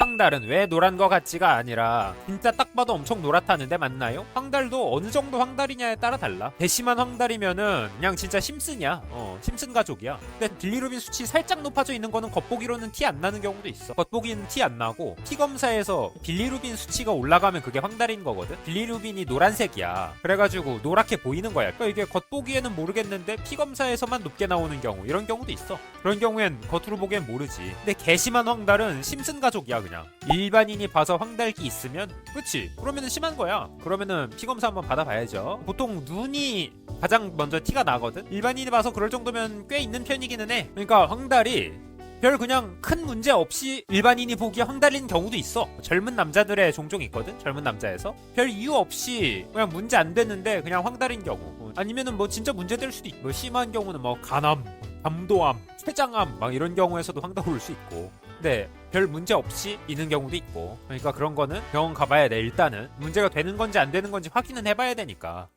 황달은 왜 노란 거 같지가 아니라 진짜 딱 봐도 엄청 노랗다는데 맞나요? 황달도 어느 정도 황달이냐에 따라 달라. 대심한 황달이면은 그냥 진짜 심슨이야. 어 심슨 가족이야. 근데 빌리루빈 수치 살짝 높아져 있는 거는 겉보기로는 티 안 나는 경우도 있어. 겉보기는 티 안 나고 피 검사에서 빌리루빈 수치가 올라가면 그게 황달인 거거든. 빌리루빈이 노란색이야. 그래가지고 노랗게 보이는 거야. 그러니까 이게 겉보기에는 모르겠는데 피 검사에서만 높게 나오는 경우 이런 경우도 있어. 그런 경우엔 겉으로 보기엔 모르지. 근데 개심한 황달은 심슨 가족이야 그냥. 일반인이 봐서 황달기 있으면 그치. 그러면은 심한 거야. 그러면은 피 검사 한번 받아봐야죠. 보통 눈이 가장 먼저 티가 나거든? 일반인이 봐서 그럴 정도면 꽤 있는 편이기는 해. 그러니까 황달이 별 그냥 큰 문제 없이 일반인이 보기에 황달인 경우도 있어. 젊은 남자들의 종종 있거든? 젊은 남자에서? 별 이유 없이 그냥 문제 안 되는데 그냥 황달인 경우. 어, 아니면은 뭐 진짜 문제 될 수도 있고 뭐 심한 경우는 뭐 간암 담도암 췌장암 막 이런 경우에서도 황달 올수 있고 근데 별 문제 없이 있는 경우도 있고 그러니까 그런 거는 병원 가봐야 돼. 일단은 문제가 되는 건지 안 되는 건지 확인은 해봐야 되니까